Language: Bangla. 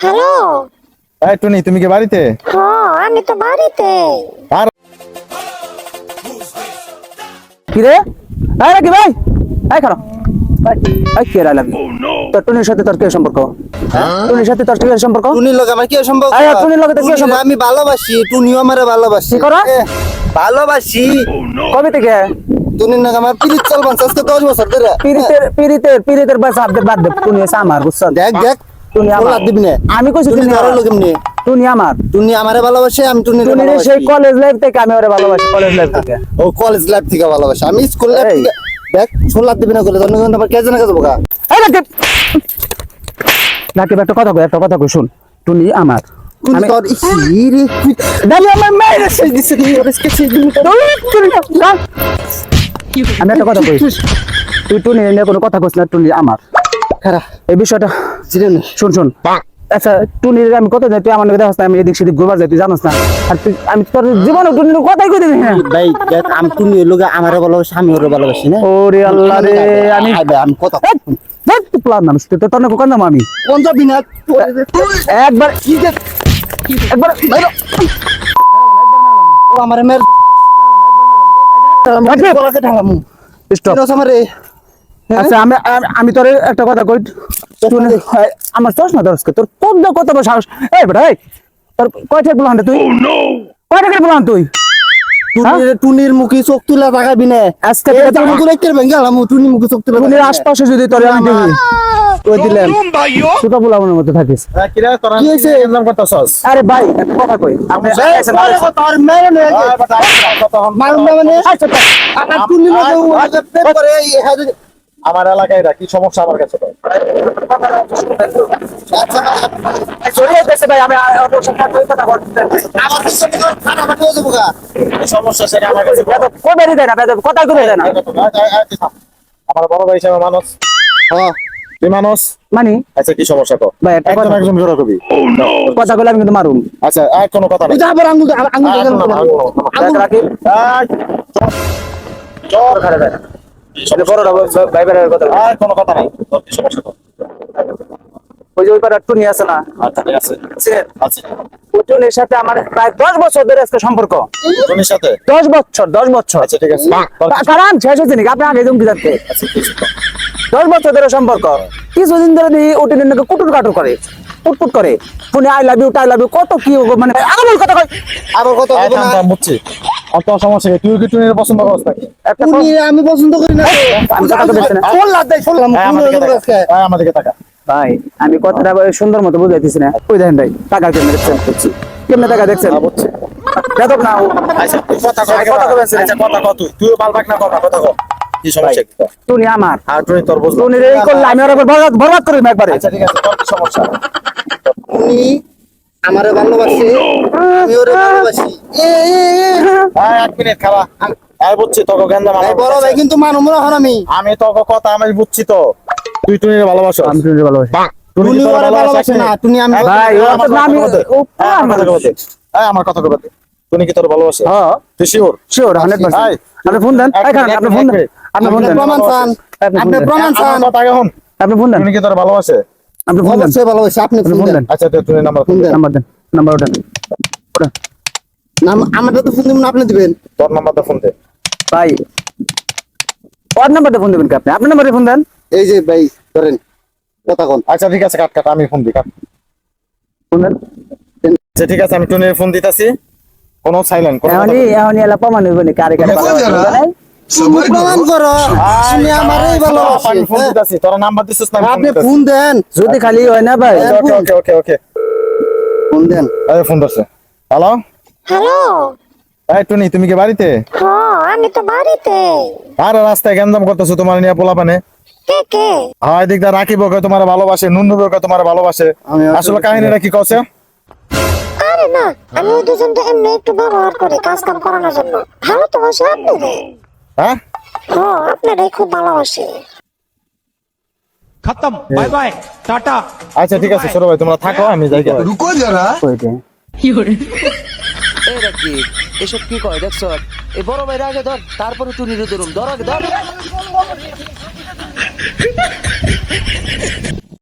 হ্যালো এই টুনি তুমি কি বাড়িতে? হ্যাঁ আমি তো বাড়িতে। আর কি রে আয় নাকি ভাই আয় খারাপ আয় কে রা লাগবে তোর টুনির সাথে তোর কি সম্পর্ক? টুনির সাথে তোর কি সম্পর্ক? টুনির লগে আমার কি সম্পর্ক? আরে, টুনির লগে তো কি সম্পর্ক? আমি ভালোবাসি টুনিও আমারে ভালোবাসি। কি করো? ভালোবাসি। কবে থেকে? টুনির লগে আমার পিরিত আজকে বছর ধরে। পিরিতের পিরিতের পিরিতের বাস আপডেট বাদ দে টুনি এসে আমার বুঝছ? দেখ দেখ টুনি আমার। দিবি না আমি কইছি টুনি টুনি ধরো আমার। টুনি আমার। টুনি আমারে ভালোবাসে আমি টুনির সেই কলেজ লাইফ থেকে আমি ওরে ভালোবাসি কলেজ লাইফ থেকে। ও কলেজ লাইফ থেকে ভালোবাসে। আমি স্কুল লাইফ থেকে দেখ দিবি না করে জনগণ আবার কে জানা কাজ বোকা? এই রাকিব রাকিব একটা কথা কই একটা কথা কই শুন। টুনি আমার। টুনি আমি তোর আমার মেয়ের দিছে ওরে দিছে আমি একটা কথা কই। তুই টুনি নিয়ে কোনো কথা কইস না টুনি আমার। খারা। এই বিষয়টা নে শুন শুন। আচ্ছা টুনির আমি কত যাই তুই আমার নাকি দেখাস না আমি এদিক সেদিক ঘুরবার যাই তুই জানাস না। আর তুই আমি তোর জীবনে টুনির কথাই কই দিবি না। ভাই দেখ আমি টুনির লগে আমারে ভালোবাসি আমি ওরে ভালোবাসি না? ওরে আল্লাহ রে আমি আমি কথা দেখ তুই প্লান নামিস তুই তোর নাকি কান্দাম আমি? পঞ্জাবি না? একবার একবার ও আমারে মের স্টপ আচ্ছা আমি আমি- তোর একটা কথা কই আমার চশমা দরস তোর তোর দা কত সাহস। এই বেটা এই। তোর কয় ঠেক বলান তুই? কয় ঠেক বলান তুই? টুনির টুনির চোখ তুলা তাকাবি না। আজকে টুনি মুখে চোখ তুলা টুনির আশপাশে যদি তোর আমি দেখি ওই দিলাম ছোট বলাবনের মতো থাকিস। কিরা তোরা কি হয়েছে? এক্সাম করতেছস? আরে ভাই কথা কই। আপনি তোর মেরে না মানে? করে এই হ্যাঁ আমার এলাকায় কি সমস্যা আমার কাছে আমার বড়। ভাই হিসেবে মানুষ। মানুষ? মানি? আচ্ছা কি সমস্যা একজন করে কবি। কথা কইলে আমি কিন্তু মারুম। আচ্ছা আর কোনো কথা নাই। আবার আঙ্গুল আঙ্গুল আঙ্গুল রাখি। চল। বড়টা ভাই বেরের কথা আর কোনো কথা নাই। সমস্যা ওই যে ওই পারে টুনি আছে না? ঠিক আছে। ওই টুনির সাথে আমার প্রায় দশ বছর ধরে আজকে সম্পর্ক। টুনির সাথে? দশ বছর দশ বছর। আচ্ছা ঠিক আছে। কারণ শেষ হচ্ছে নাকি? আপনি আগে জমকি যাচ্ছে আচ্ছা, কিছু কও। দশ বছর ধরে সম্পর্ক। কিছুদিন ধরে ওটি নাকি কুটুর কাটুর করে। কুটকুট করে। ফোনে আই লাভ ইউ টাই লাভ ইউ কত কি মানে আগামী কথা কয়। আবার কত বুঝছি। আর তোর সমস্যা তুই কি টুনির পছন্দ করছ টুনি আমি পছন্দ করি না। আমি কথা তো বলছি না। ফোন লাগ ফোন আমার দিকে তাকা। দিকে তাকা। ভাই আমি কথাটা সুন্দর মতো বুঝাইতেছি না। ওই দেখেন ভাই? টাকা কেমনে দেখছেন কেমনে টাকা দেখছেন? হ্যাঁ, বুঝছি। দেখো না। আচ্ছা তুই কথা আচ্ছা, কথা আচ্ছা কথা কও তুই। তুইও পাল না কথা কথা কও কি সমস্যা? টুনি আমার। আর টুনি তোর বুঝলো টুনির এই করলে আমি ওর উপর বরবাদ বরবাদ করি একবারে। আচ্ছা ঠিক আছে তোর কি সমস্যা? টুনি আমারে ভালোবাসে আমি ওরে ভালোবাসি। এ এ এ। এই, এক মিনিট বুঝছি তোকে গেন্দা ভাই বড় ভাই কিন্তু মানুম না আমি। আমি তোকে কথা আমি বুঝছি তো। তুই টুনির ভালোবাসো। আমি টুনির ভালোবাসি। তোর ওরে ভালোবাসে না টুনি আমি ভাই, ও তো এই, আমার কথা কবে? টুনি কি তোর ভালোবাসে? হ্যাঁ। তুই শিওর শিওর হান্ড্রেড এই, পার্সেন্ট আপনি ফোন দেন। আপনি ফোন দেন। আপনি ফোন দেন। প্রমাণ চান। আপনি। প্রমাণ চান। কথা আগে হন আপনি ফোন দেন। টুনি কি তোর ভালোবাসে? আপনি ফোন দেন অবশ্যই ভালোবাসে আপনি ফোন দেন দেন আচ্ছা টুনির নাম্বার ফোন দেন নাম্বার দেন নাম্বার ওঠেন ওঠেন নাম আমারটা তো ফোন দিবেন আপনি দিবেন তোর নাম্বারটা ফোন দে ভাই ওর নাম্বারটা ফোন দেবেন কি আপনি আপনার নাম্বারে ফোন দেন এই যে ভাই ধরেন কথা কোন আচ্ছা ঠিক আছে কাট কাট আমি ফোন দিই কাট ফোন দেন আচ্ছা ঠিক আছে আমি টুনির ফোন দিতাছি কোনো সাইলেন্ট কোনো কথা এখনই এখনই এলা প্রমাণ হইব কারে কারে? তুমি প্রমাণ করো তুমি আমারই ভালোবাসে আমি ফোন দিতাছি তোরা নাম্বার দিছিস না আপনি ফোন দেন যদি খালি হয় না ভাই। Okay okay okay okay phone দেন। এই ফোন ধরছে। Hello hello? এই টুনি তুমি কি বাড়িতে? হ্যাঁ আমি তো বাড়িতে। আর রাস্তায় করতেছো তোমার নিয়ে পোলাপানে? কে কে? হয় দিক দা রাকিব ওকে তোমার ভালোবাসে নুনু ওকে তোমার ভালোবাসে। আসলে- কাহিনীটা কি কছে আরে না আমি ওই দুজনটা এমনি একটু ব্যবহার করি কাজ কাম করানোর জন্য। ভালো তো বাসে আপনি হ্যাঁ? হ্যাঁ। টাটা। আচ্ছা ঠিক আছে ছোট ভাই তোমরা থাকো আমি যাই রুকো যারা। কি এসব কি কয় ধর তারপরে তুই নিরুদরুম ধর ধর।